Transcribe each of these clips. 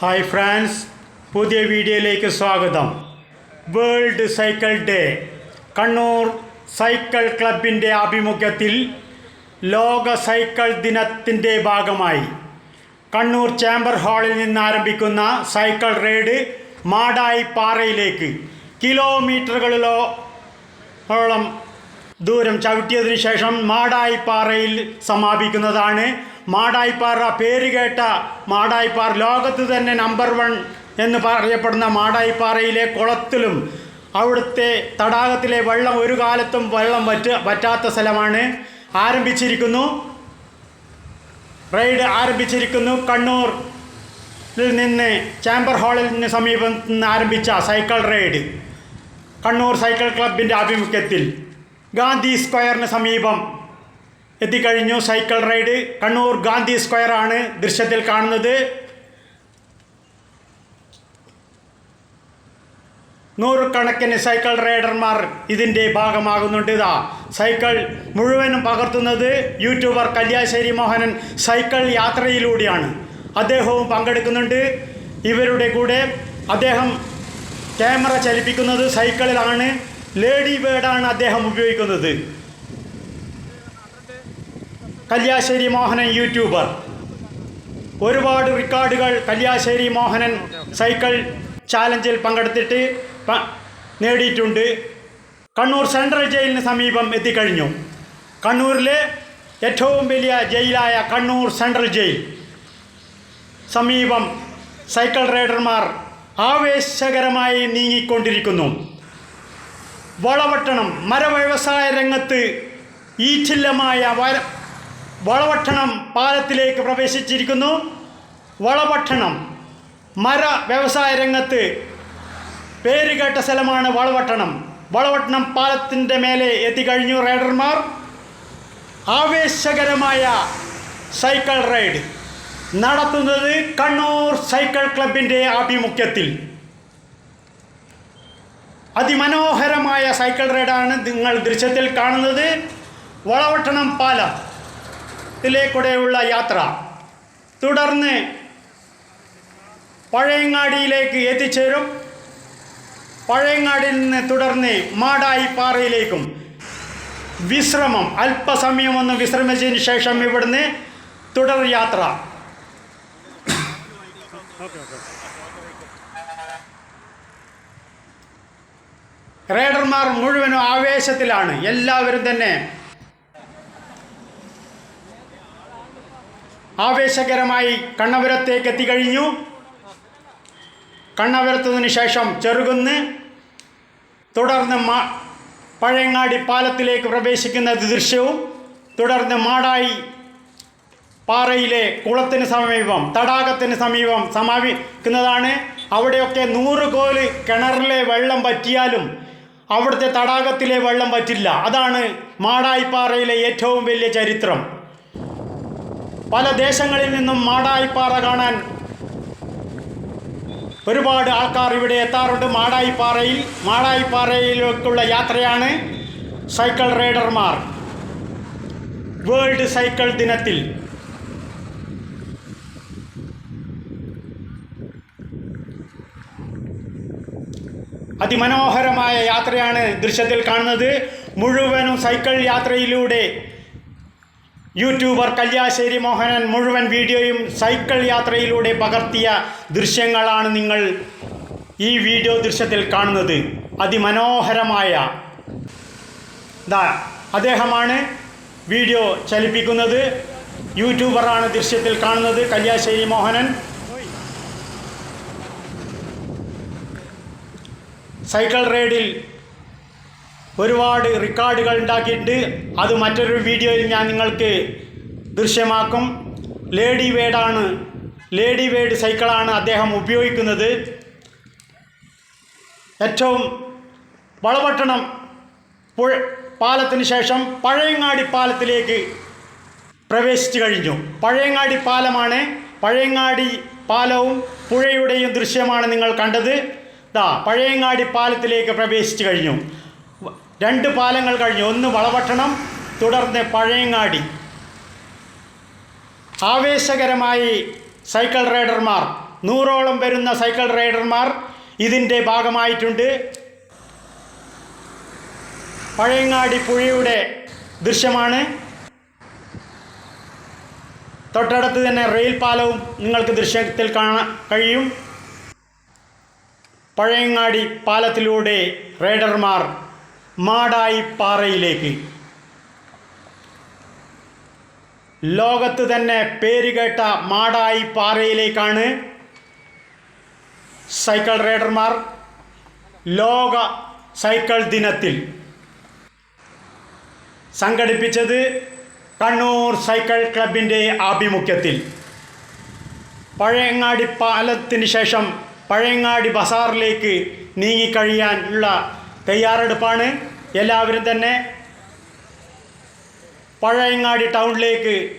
Hi France പുതിയ വീഡിയോയിലേക്ക് സ്വാഗതം. World cycle day. Kannur cycle ക്ലബിന്റെ ആഭിമുഖ്യത്തിൽ ലോക സൈക്കിൾ ദിനത്തിന്റെ ഭാഗമായി കണ്ണൂർ ചേംബർ ഹാളിൽ നിന്ന് ആരംഭിക്കുന്ന സൈക്കിൾ റൈഡ് മാടായി പാറയിലേക്ക് കിലോമീറ്ററുകളിലോ ഓളം ദൂരം ചവിട്ടിയതിനു ശേഷം മാടായി പാറയിൽ സമാപിക്കുന്നതാണ് മാടായിപ്പാറ പേരുകേട്ട മാടായിപ്പാറ ലോകത്ത് തന്നെ നമ്പർ വൺ എന്ന് പറയപ്പെടുന്ന മാടായിപ്പാറയിലെ കുളത്തിലും അവിടുത്തെ തടാകത്തിലെ വെള്ളം ഒരു കാലത്തും വെള്ളം വറ്റ പറ്റാത്ത സ്ഥലമാണ്. ആരംഭിച്ചിരിക്കുന്നു. റൈഡ് ആരംഭിച്ചിരിക്കുന്നു. കണ്ണൂരിൽ നിന്ന് ചാമ്പർ ഹാളിൽ നിന്ന് സമീപം നിന്ന് ആരംഭിച്ച സൈക്കിൾ റൈഡ് കണ്ണൂർ സൈക്കിൾ ക്ലബിന്റെ ആഭിമുഖ്യത്തിൽ ഗാന്ധി സ്ക്വയറിന് സമീപം എത്തിക്കഴിഞ്ഞു. സൈക്കിൾ റൈഡ് കണ്ണൂർ ഗാന്ധി സ്ക്വയറാണ് ദൃശ്യത്തിൽ കാണുന്നത്. നൂറുകണക്കിന് സൈക്കിൾ റൈഡർമാർ ഇതിന്റെ ഭാഗമാകുന്നുണ്ട്. ഇതാ സൈക്കിൾ മുഴുവനും പകർത്തുന്നത് യൂട്യൂബർ കല്യാശ്ശേരി മോഹനൻ സൈക്കിൾ യാത്രയിലൂടെയാണ്. അദ്ദേഹവും പങ്കെടുക്കുന്നുണ്ട്. ഇവരുടെ കൂടെ അദ്ദേഹം ക്യാമറ ചലിപ്പിക്കുന്നത് സൈക്കിളിലാണ്. ലേഡി ബേഡാണ് അദ്ദേഹം ഉപയോഗിക്കുന്നത്. കല്യാശ്ശേരി മോഹനൻ യൂട്യൂബർ. ഒരുപാട് റെക്കോർഡുകൾ കല്യാശ്ശേരി മോഹനൻ സൈക്കിൾ ചാലഞ്ചിൽ പങ്കെടുത്തിട്ട് നേടിയിട്ടുണ്ട്. കണ്ണൂർ സെൻട്രൽ ജയിലിന് സമീപം എത്തിക്കഴിഞ്ഞു. കണ്ണൂരിലെ ഏറ്റവും വലിയ ജയിലായ കണ്ണൂർ സെൻട്രൽ ജയിൽ. സമീപം സൈക്കിൾ റൈഡർമാർ ആവേശകരമായി നീങ്ങിക്കൊണ്ടിരിക്കുന്നു. വളവട്ടണം മരവ്യവസായ രംഗത്ത് ഈറ്റില്ലമായ വര വളവട്ടണം പാലത്തിലേക്ക് പ്രവേശിച്ചിരിക്കുന്നു. വളവട്ടണം മര വ്യവസായ രംഗത്ത് പേരുകേട്ട സ്ഥലമാണ് വളവട്ടണം വളവട്ടണം പാലത്തിന്റെ മേലെ എത്തിക്കഴിഞ്ഞു റൈഡർമാർ. ആവേശകരമായ സൈക്കിൾ റൈഡ് നടത്തുന്നത് കണ്ണൂർ സൈക്കിൾ ക്ലബിന്റെ ആഭിമുഖ്യത്തിൽ. അതിമനോഹരമായ സൈക്കിൾ റൈഡാണ് നിങ്ങൾ ദൃശ്യത്തിൽ കാണുന്നത്. വളവട്ടണം പാലം. ത്തിലേക്കൂടെയുള്ള യാത്ര. തുടർന്ന് പഴയങ്ങാടിയിലേക്ക് എത്തിച്ചേരും. പഴയങ്ങാടിയിൽ നിന്ന് തുടർന്ന് മാടായി പാറയിലേക്കും. വിശ്രമം അല്പസമയം ഒന്ന് വിശ്രമിച്ചതിന് ശേഷം ഇവിടുന്ന് തുടർ യാത്ര. റൈഡർമാർ മുഴുവനും ആവേശത്തിലാണ്. എല്ലാവരും തന്നെ ആവേശകരമായി കണ്ണപുരത്തേക്ക് എത്തിക്കഴിഞ്ഞു കണ്ണപുരത്തതിന് ശേഷം ചെറുകുന്ന് തുടർന്ന് മാ പഴയങ്ങാടി പാലത്തിലേക്ക് പ്രവേശിക്കുന്ന ദൃശ്യവും തുടർന്ന് മാടായി പാറയിലെ കുളത്തിന് സമീപം തടാകത്തിന് സമീപം സമാപിക്കുന്നതാണ്. അവിടെയൊക്കെ നൂറ് കോൽ കിണറിലെ വെള്ളം പറ്റിയാലും അവിടുത്തെ തടാകത്തിലെ വെള്ളം പറ്റില്ല അതാണ് മാടായിപ്പാറയിലെ ഏറ്റവും വലിയ ചരിത്രം. പല ദേശങ്ങളിൽ നിന്നും മാടായിപ്പാറ കാണാൻ ഒരുപാട് ആൾക്കാർ ഇവിടെ എത്താറുണ്ട്. മാടായിപ്പാറയിൽ മാടായിപ്പാറയിലേക്കുള്ള യാത്രയാണ് സൈക്കിൾ റൈഡർമാർ. വേൾഡ് സൈക്കിൾ ദിനത്തിൽ. അതിമനോഹരമായ യാത്രയാണ് ദൃശ്യത്തിൽ കാണുന്നത്. മുഴുവനും സൈക്കിൾ യാത്രയിലൂടെ യൂട്യൂബർ കല്യാശ്ശേരി മോഹനൻ മുഴുവൻ വീഡിയോയും സൈക്കിൾ യാത്രയിലൂടെ പകർത്തിയ ദൃശ്യങ്ങളാണ് നിങ്ങൾ ഈ വീഡിയോ ദൃശ്യത്തിൽ കാണുന്നത്. അതിമനോഹരമായ ദാ അദ്ദേഹമാണ് വീഡിയോ ചലിപ്പിക്കുന്നത്. യൂട്യൂബറാണ് ദൃശ്യത്തിൽ കാണുന്നത് കല്യാശ്ശേരി മോഹനൻ. സൈക്കിൾ റൈഡിൽ ഒരുപാട് റെക്കോർഡുകൾ ഉണ്ടാക്കിയിട്ടുണ്ട് അത് മറ്റൊരു വീഡിയോയിൽ ഞാൻ നിങ്ങൾക്ക് ദൃശ്യമാക്കും. ലേഡി വേഡാണ് ലേഡി വേഡ് സൈക്കിളാണ് അദ്ദേഹം ഉപയോഗിക്കുന്നത്. ഏറ്റവും വളപട്ടണം പുഴ പാലത്തിന് ശേഷം പഴയങ്ങാടി പാലത്തിലേക്ക് പ്രവേശിച്ചു കഴിഞ്ഞു. പഴയങ്ങാടി പാലമാണ്. പഴയങ്ങാടി പാലവും പുഴയുടെയും ദൃശ്യമാണ് നിങ്ങൾ കണ്ടത്. ദാ പഴയങ്ങാടി പാലത്തിലേക്ക് പ്രവേശിച്ചു കഴിഞ്ഞു. രണ്ട് പാലങ്ങൾ കഴിഞ്ഞു. ഒന്ന് വളവട്ടണം തുടർന്ന് പഴയങ്ങാടി. ആവേശകരമായി സൈക്കിൾ റൈഡർമാർ നൂറോളം വരുന്ന സൈക്കിൾ റൈഡർമാർ ഇതിന്റെ ഭാഗമായിട്ടുണ്ട്. പഴയങ്ങാടി പുഴയുടെ ദൃശ്യമാണ്. തൊട്ടടുത്ത് തന്നെ റെയിൽ പാലവും നിങ്ങൾക്ക് ദൃശ്യത്തിൽ കാണാൻ കഴിയും. പഴയങ്ങാടി പാലത്തിലൂടെ റൈഡർമാർ മാടായി പാറയിലേക്ക് ലോകത്ത് തന്നെ പേരുകേട്ട മാടായി പാറയിലേക്കാണ് സൈക്കിൾ റൈഡർമാർ ലോക സൈക്കിൾ ദിനത്തിൽ സംഘടിപ്പിച്ചത് കണ്ണൂർ സൈക്കിൾ ക്ലബിന്റെ ആഭിമുഖ്യത്തിൽ. പഴയങ്ങാടി പാലത്തിന് ശേഷം പഴയങ്ങാടി ബസാറിലേക്ക് നീങ്ങിക്കഴിയാനുള്ള തയ്യാറെടുപ്പാണ്. എല്ലാവരും തന്നെ പഴയങ്ങാടി ടൗണിലേക്ക്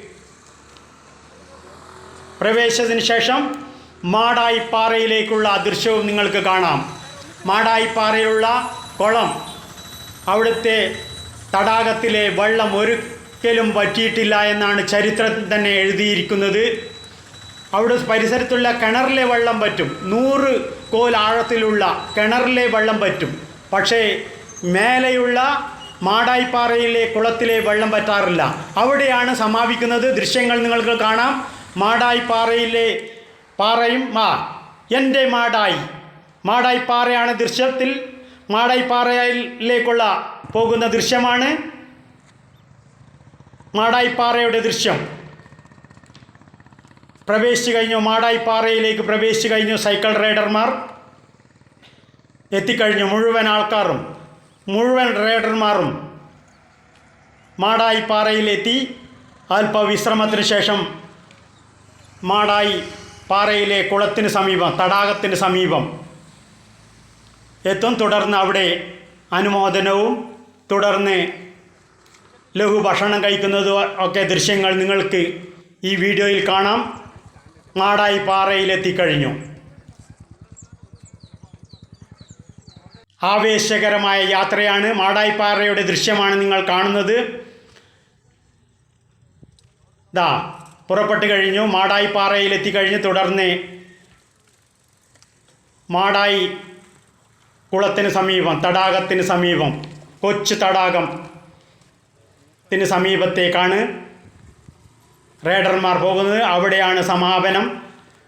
പ്രവേശിച്ചതിന് ശേഷം മാടായിപ്പാറയിലേക്കുള്ള ദൃശ്യവും നിങ്ങൾക്ക് കാണാം. മാടായിപ്പാറയിലുള്ള കുളം അവിടുത്തെ തടാകത്തിലെ വെള്ളം ഒരിക്കലും വറ്റിയിട്ടില്ല എന്നാണ് ചരിത്രം തന്നെ എഴുതിയിരിക്കുന്നത്. അവിടെ പരിസരത്തുള്ള കിണറിലെ വെള്ളം പറ്റും. നൂറ് കോൽ ആഴത്തിലുള്ള കിണറിലെ വെള്ളം പറ്റും. പക്ഷേ മേലെയുള്ള മാടായിപ്പാറയിലെ കുളത്തിലെ വെള്ളം പറ്റാറില്ല അവിടെയാണ് സമാപിക്കുന്നത് ദൃശ്യങ്ങൾ നിങ്ങൾക്ക് കാണാം. മാടായിപ്പാറയിലെ പാറയും മാ എന്റെ മാടായി. മാടായിപ്പാറയാണ് ദൃശ്യത്തിൽ മാടായിപ്പാറയിലേക്കുള്ള പോകുന്ന ദൃശ്യമാണ്. മാടായിപ്പാറയുടെ ദൃശ്യം. പ്രവേശിച്ചു കഴിഞ്ഞു മാടായിപ്പാറയിലേക്ക് പ്രവേശിച്ചു കഴിഞ്ഞു സൈക്കിൾ റൈഡർമാർ. എത്തിക്കഴിഞ്ഞു മുഴുവൻ ആൾക്കാരും. മുഴുവൻ റൈഡർമാരും മാടായി പാറയിലെത്തി. അല്പ വിശ്രമത്തിന് ശേഷം മാടായി പാറയിലെ കുളത്തിന് സമീപം തടാകത്തിന് സമീപം എത്തും. തുടർന്ന് അവിടെ അനുമോദനവും തുടർന്ന് ലഘു ഭക്ഷണം കഴിക്കുന്നതും ഒക്കെ ദൃശ്യങ്ങൾ നിങ്ങൾക്ക് ഈ വീഡിയോയിൽ കാണാം. മാടായി പാറയിലെത്തിക്കഴിഞ്ഞു ആവേശകരമായ യാത്രയാണ് മാടായിപ്പാറയുടെ ദൃശ്യമാണ് നിങ്ങൾ കാണുന്നത്. ദാ പുറപ്പെട്ട് കഴിഞ്ഞു മാടായിപ്പാറയിൽ കഴിഞ്ഞ്. തുടർന്ന് മാടായി കുളത്തിന് സമീപം തടാകത്തിന് സമീപം കൊച്ചു തടാകം ത്തിന് സമീപത്തേക്കാണ് റൈഡർമാർ പോകുന്നത്. അവിടെയാണ് സമാപനം.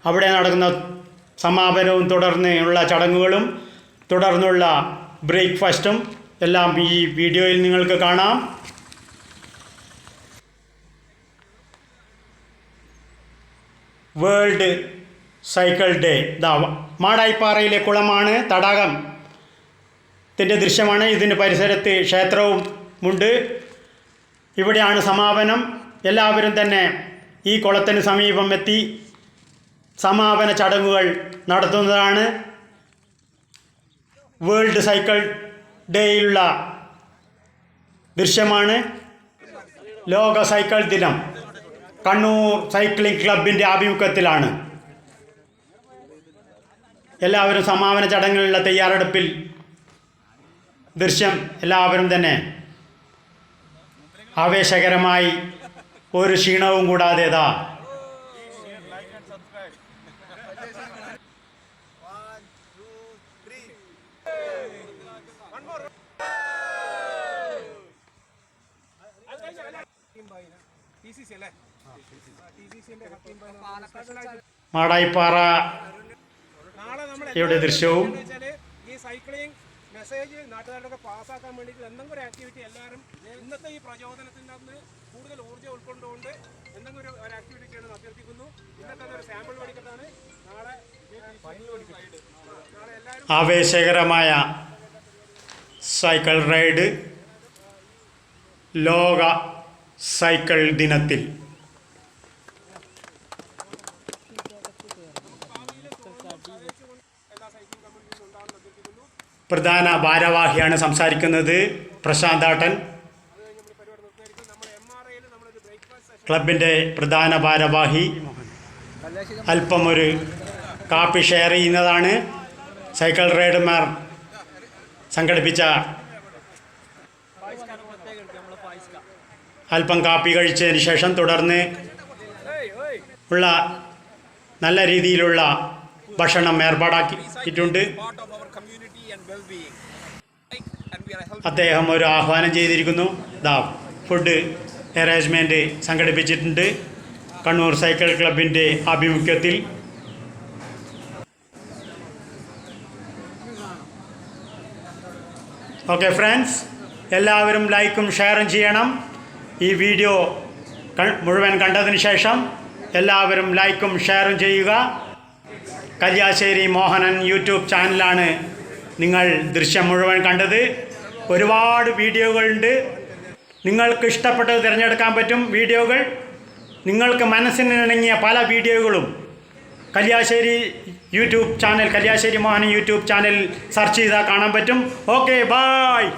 അവിടെ നടക്കുന്ന സമാപനവും തുടർന്നുള്ള ചടങ്ങുകളും തുടർന്നുള്ള ബ്രേക്ക്ഫാസ്റ്റും എല്ലാം ഈ വീഡിയോയിൽ നിങ്ങൾക്ക് കാണാം. World cycle day. ഇതാ മാടായിപ്പാറയിലെ കുളമാണ് തടാകം. ത്തിന്റെ ദൃശ്യമാണ്. ഇതിന്റെ പരിസരത്ത് ക്ഷേത്രവും ഉണ്ട്. ഇവിടെയാണ് സമാപനം. എല്ലാവരും തന്നെ ഈ കുളത്തിന് സമീപം എത്തി സമാപന ചടങ്ങുകൾ നടത്തുന്നതാണ്. വേൾഡ് സൈക്കിൾ ഡേയിലുള്ള ദൃശ്യമാണ് ലോക സൈക്കിൾ ദിനം. കണ്ണൂർ സൈക്ലിംഗ് ക്ലബിന്റെ ആഭിമുഖ്യത്തിലാണ്. എല്ലാവരും സമാപന ചടങ്ങിലുള്ള തയ്യാറെടുപ്പിൽ ദൃശ്യം എല്ലാവരും തന്നെ ആവേശകരമായി ഒരു ക്ഷീണവും കൂടാതെ മാടായിപ്പാറ. ഇവിടെ ദൃശ്യവും? ഈ സൈക്ലിംഗ് മെസ്സേജ് നാട്ടുകാരുടെ പാസ്സാക്കാൻ വേണ്ടിയിട്ട് എന്തെങ്കിലും ഒരു ആക്ടിവിറ്റി എല്ലാവരും ഇന്നത്തെ ഈ പ്രചോദനത്തിന്റെ അന്ന് കൂടുതൽ ഊർജം ഉൾക്കൊണ്ടുകൊണ്ട് എന്തെങ്കിലും ഒരു ഒരു ആക്ടിവിറ്റി ചെയ്യണമെന്ന് അഭ്യർത്ഥിക്കുന്നു. ഇന്നത്തെ ഒരു സാമ്പിൾ പഠിക്കത്താണ് നാളെ ആവേശകരമായ സൈക്കിൾ റൈഡ് ലോക സൈക്കിൾ ദിനത്തിൽ. പ്രധാന ഭാരവാഹിയാണ് സംസാരിക്കുന്നത് പ്രശാന്താട്ടൻ ക്ലബിന്റെ പ്രധാന ഭാരവാഹി അല്പം ഒരു കാപ്പി ഷെയർ ചെയ്യുന്നതാണ്. സൈക്കിൾ റൈഡർമാർ സംഘടിപ്പിച്ച അല്പം കാപ്പി കഴിച്ചതിന് ശേഷം തുടർന്ന് ഉള്ള നല്ല രീതിയിലുള്ള ഭക്ഷണം ഏർപ്പാടാക്കിയിട്ടുണ്ട്. അദ്ദേഹം ഒരു ആഹ്വാനം ചെയ്തിരിക്കുന്നു. ദാ ഫുഡ് അറേഞ്ച്മെന്റ് സംഘടിപ്പിച്ചിട്ടുണ്ട്. കണ്ണൂർ സൈക്കിൾ ക്ലബിന്റെ ആഭിമുഖ്യത്തിൽ. ഓക്കെ ഫ്രണ്ട്സ് എല്ലാവരും ലൈക്കും ഷെയറും ചെയ്യണം. ഈ വീഡിയോ മുഴുവൻ കണ്ടതിന് ശേഷം എല്ലാവരും ലൈക്കും ഷെയറും ചെയ്യുക. കല്യാശ്ശേരി മോഹനൻ യൂട്യൂബ് ചാനലാണ് നിങ്ങൾ ദൃശ്യം മുഴുവൻ കണ്ടത്. ഒരുപാട് വീഡിയോകളുണ്ട്. നിങ്ങൾക്ക് ഇഷ്ടപ്പെട്ടത് തിരഞ്ഞെടുക്കാൻ പറ്റും വീഡിയോകൾ. നിങ്ങൾക്ക് മനസ്സിനിണങ്ങിയ പല വീഡിയോകളും Kalliasseri YouTube channel Kalliasseri Mohanan YouTube channel search ചെയ്താൽ കാണാൻ പറ്റും. Okay bye